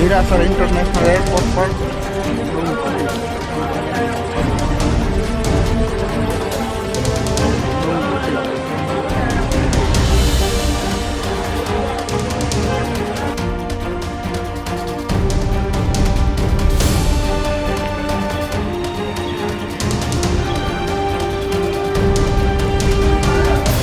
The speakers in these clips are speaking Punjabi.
Mira, sobre International Airport Park.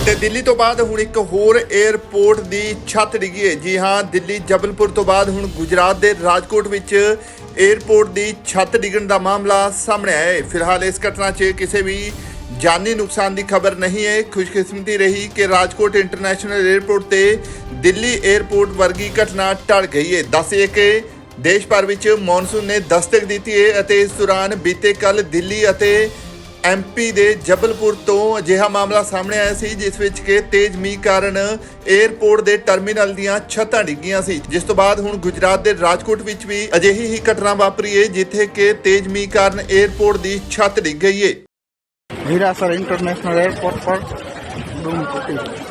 ਤੇ ਦਿੱਲੀ ਤੋਂ ਬਾਅਦ ਹੁਣ ਇੱਕ ਹੋਰ 에ਅਰਪੋਰਟ ਦੀ ਛੱਤ ਡਿੱਗੀ ਹੈ। ਜੀ ਹਾਂ, ਦਿੱਲੀ ਜਬਲਪੁਰ ਤੋਂ ਬਾਅਦ ਹੁਣ ਗੁਜਰਾਤ ਦੇ ਰਾਜਕੋਟ ਵਿੱਚ 에ਅਰਪੋਰਟ ਦੀ ਛੱਤ ਡਿੱਗਣ ਦਾ ਮਾਮਲਾ ਸਾਹਮਣੇ ਆਇਆ ਹੈ। ਫਿਲਹਾਲ ਇਸ ਘਟਨਾ 'ਚ ਕਿਸੇ ਵੀ ਜਾਨੀ ਨੁਕਸਾਨ ਦੀ ਖਬਰ ਨਹੀਂ ਹੈ। ਖੁਸ਼ਕਿਸਮਤੀ ਰਹੀ ਕਿ ਰਾਜਕੋਟ ਇੰਟਰਨੈਸ਼ਨਲ 에ਅਰਪੋਰਟ ਤੇ ਦਿੱਲੀ 에ਅਰਪੋਰਟ ਵਰਗੀ ਘਟਨਾ ਟਲ ਗਈ ਹੈ। ਦੱਸਿਏ ਕਿ ਦੇਸ਼ ਭਰ ਵਿੱਚ ਮੌਨਸੂਨ ਨੇ ਦਸਤਕ ਦਿੱਤੀ ਹੈ ਅਤੇ ਇਸ ਦੌਰਾਨ ਬੀਤੇ ਕੱਲ ਦਿੱਲੀ ਅਤੇ ਐਮਪੀ ਦੇ ਜਬਲਪੁਰ ਤੋਂ ਅਜਿਹਾ ਮਾਮਲਾ ਸਾਹਮਣੇ ਆਇਆ ਸੀ, ਜਿਸ ਵਿੱਚ ਕਿ ਤੇਜ਼ ਮੀਂਹ ਕਾਰਨ 에ਅਰਪੋਰਟ ਦੇ ਟਰਮੀਨਲ ਦੀਆਂ ਛੱਤਾਂ ਡਿੱਗੀਆਂ ਸੀ। ਜਿਸ ਤੋਂ ਬਾਅਦ ਹੁਣ ਗੁਜਰਾਤ ਦੇ ਰਾਜਕੋਟ ਵਿੱਚ ਵੀ ਅਜਿਹੀ ਹੀ ਘਟਨਾ ਵਾਪਰੀ ਹੈ ਜਿੱਥੇ ਕਿ ਤੇਜ਼ ਮੀਂਹ ਕਾਰਨ 에ਅਰਪੋਰਟ ਦੀ ਛੱਤ ਡਿੱਗ ਗਈ ਹੈ हीरासर इंटरनेशनल एयरपोर्ट पर बूम फूटी है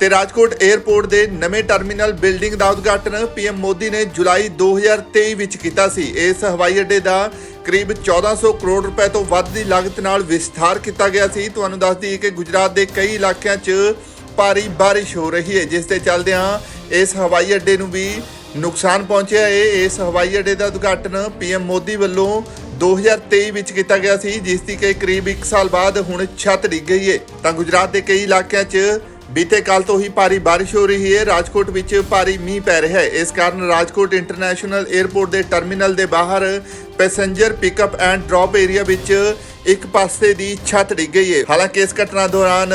ਤੇ ਰਾਜਕੋਟ 에ਅਰਪੋਰਟ ਦੇ ਨਵੇਂ ਟਰਮੀਨਲ ਬਿਲਡਿੰਗ ਦਾ ਉਦਘਾਟਨ ਪੀਐਮ ਮੋਦੀ ਨੇ ਜੁਲਾਈ 2023 ਵਿੱਚ ਕੀਤਾ ਸੀ। ਇਸ ਹਵਾਈ ਅੱਡੇ ਦਾ ਕਰੀਬ 1400 ਕਰੋੜ ਰੁਪਏ ਤੋਂ ਵੱਧ ਦੀ ਲਾਗਤ ਨਾਲ ਵਿਸਥਾਰ ਕੀਤਾ ਗਿਆ ਸੀ। ਤੁਹਾਨੂੰ ਦੱਸ ਦਈਏ ਕਿ ਗੁਜਰਾਤ ਦੇ ਕਈ ਇਲਾਕਿਆਂ 'ਚ ਭਾਰੀ ਬਾਰਿਸ਼ ਹੋ ਰਹੀ ਹੈ, ਜਿਸ ਦੇ ਚੱਲਦਿਆਂ ਇਸ ਹਵਾਈ ਅੱਡੇ ਨੂੰ ਵੀ ਨੁਕਸਾਨ ਪਹੁੰਚਿਆ ਹੈ। ਇਸ ਹਵਾਈ ਅੱਡੇ ਦਾ ਉਦਘਾਟਨ ਪੀਐਮ ਮੋਦੀ ਵੱਲੋਂ 2023 ਵਿੱਚ ਕੀਤਾ ਗਿਆ ਸੀ, ਜਿਸ ਦੀ ਕਿ ਕਰੀਬ 1 ਸਾਲ ਬਾਅਦ ਹੁਣ ਛੱਤ ਡਿੱਗ ਗਈ ਹੈ। ਤਾਂ ਗੁਜਰਾਤ ਦੇ ਕਈ ਇਲਾਕਿਆਂ 'ਚ ਬੀਤੇ ਕੱਲ ਤੋਂ ਹੀ ਭਾਰੀ ਬਾਰਿਸ਼ ਹੋ ਰਹੀ ਹੈ। ਰਾਜਕੋਟ ਵਿੱਚ ਭਾਰੀ ਮੀਂਹ ਪੈ ਰਿਹਾ ਹੈ। ਇਸ ਕਾਰਨ ਰਾਜਕੋਟ ਇੰਟਰਨੈਸ਼ਨਲ 에ਅਰਪੋਰਟ ਦੇ ਟਰਮੀਨਲ ਦੇ ਬਾਹਰ passenger pickup and drop area ਵਿੱਚ ਇੱਕ ਪਾਸੇ ਦੀ ਛੱਤ ਡਿੱਗ ਗਈ ਹੈ। ਹਾਲਾਂਕਿ ਇਸ ਘਟਨਾ ਦੌਰਾਨ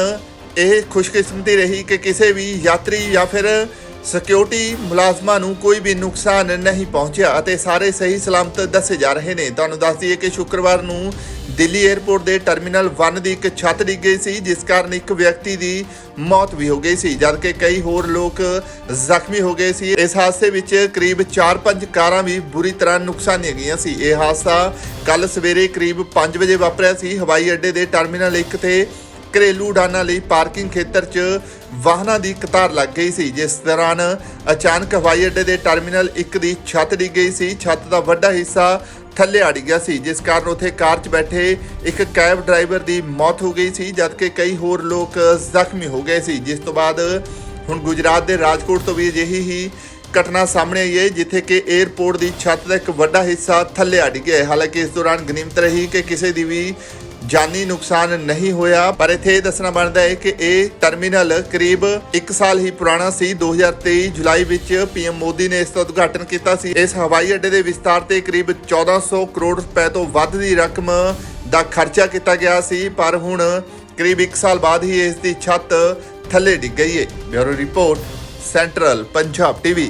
ਇਹ ਖੁਸ਼ਕਿਸਮਤੀ ਰਹੀ ਕਿ ਕਿਸੇ ਵੀ ਯਾਤਰੀ ਜਾਂ ਫਿਰ ਸਿਕਿਉਰਿਟੀ ਮੁਲਾਜ਼ਮਾਂ ਨੂੰ ਕੋਈ ਵੀ ਨੁਕਸਾਨ ਨਹੀਂ ਪਹੁੰਚਿਆ ਅਤੇ ਸਾਰੇ ਸਹੀ ਸਲਾਮਤ ਦੱਸੇ ਜਾ ਰਹੇ ਨੇ। ਤੁਹਾਨੂੰ ਦੱਸ ਦਈਏ ਕਿ ਸ਼ੁੱਕਰਵਾਰ ਨੂੰ ਦਿੱਲੀ 에ਅਰਪੋਰਟ ਦੇ ਟਰਮੀਨਲ 1 ਦੀ ਇੱਕ ਛੱਤ ਡਿੱਗ ਗਈ ਸੀ, ਜਿਸ ਕਾਰਨ ਇੱਕ ਵਿਅਕਤੀ ਦੀ ਮੌਤ ਵੀ ਹੋ ਗਈ ਸੀ, ਜਦਕਿ ਕਈ ਹੋਰ ਲੋਕ ਜ਼ਖਮੀ ਹੋ ਗਏ ਸੀ। ਇਸ ਹਾਦਸੇ ਵਿੱਚ ਕਰੀਬ 4-5 ਕਾਰਾਂ ਵੀ ਬੁਰੀ ਤਰ੍ਹਾਂ ਨੁਕਸਾਨੀਆਂ ਗਈਆਂ ਸੀ। ਇਹ ਹਾਦਸਾ ਕੱਲ ਸਵੇਰੇ ਕਰੀਬ 5 ਵਜੇ ਵਾਪਰਿਆ ਸੀ। ਹਵਾਈ ਅੱਡੇ ਦੇ ਟਰਮੀਨਲ 1 ਤੇ ਘਰੇਲੂ ਉਡਾਨਾਂ ਲਈ ਪਾਰਕਿੰਗ ਖੇਤਰ 'ਚ ਵਾਹਨਾਂ ਦੀ ਕਤਾਰ ਲੱਗ ਗਈ ਸੀ, ਜਿਸ ਦੌਰਾਨ ਅਚਾਨਕ ਹਵਾਈ ਅੱਡੇ ਦੇ ਟਰਮੀਨਲ 1 ਦੀ ਛੱਤ ਡਿੱਗ ਗਈ ਸੀ, ਛੱਤ ਦਾ ਵੱਡਾ ਹਿੱਸਾ ਥੱਲੇ ਅੜ ਗਿਆ ਸੀ, ਜਿਸ ਕਾਰਨ ਉੱਥੇ ਕਾਰ 'ਚ ਬੈਠੇ ਇੱਕ ਕੈਬ ਡਰਾਈਵਰ ਦੀ ਮੌਤ ਹੋ ਗਈ ਸੀ, ਜਦਕਿ ਕਈ ਹੋਰ ਲੋਕ ਜ਼ਖਮੀ ਹੋ ਗਏ ਸੀ। ਜਿਸ ਤੋਂ ਬਾਅਦ ਹੁਣ ਗੁਜਰਾਤ ਦੇ ਰਾਜਕੋਟ ਤੋਂ ਵੀ ਅਜਿਹੀ ਹੀ ਘਟਨਾ ਸਾਹਮਣੇ ਆਈ ਹੈ, ਜਿੱਥੇ ਕਿ 에ਅਰਪੋਰਟ ਦੀ ਛੱਤ ਦਾ ਇੱਕ ਵੱਡਾ ਹਿੱਸਾ ਥੱਲੇ ਅੜ ਗਿਆ ਹਾਲਾਂਕਿ ਇਸ ਦੌਰਾਨ ਗਨੀਮਤ ਰਹੀ ਕਿ ਕਿਸੇ ਦੀ ਵੀ ਜਾਨੀ ਨੁਕਸਾਨ ਨਹੀਂ ਹੋਇਆ, ਪਰ ਇੱਥੇ ਇਹ ਦੱਸਣਾ ਬਣਦਾ ਹੈ ਕਿ ਇਹ ਟਰਮੀਨਲ ਕਰੀਬ 1 ਸਾਲ ਹੀ ਪੁਰਾਣਾ ਸੀ। 2023 ਜੁਲਾਈ ਵਿੱਚ ਪੀਐਮ ਮੋਦੀ ਨੇ ਇਸ ਦਾ ਉਦਘਾਟਨ ਕੀਤਾ ਸੀ। ਇਸ ਹਵਾਈ ਅੱਡੇ ਦੇ ਵਿਸਤਾਰ ਤੇ ਕਰੀਬ 1400 ਕਰੋੜ ਰੁਪਏ ਤੋਂ ਵੱਧ ਦੀ ਰਕਮ ਦਾ ਖਰਚਾ ਕੀਤਾ ਗਿਆ ਸੀ, ਪਰ ਹੁਣ ਕਰੀਬ 1 ਸਾਲ ਬਾਅਦ ਹੀ ਇਸ ਦੀ ਛੱਤ ਥੱਲੇ ਡਿੱਗ ਗਈ ਹੈ। Bureau report, central Punjab TV.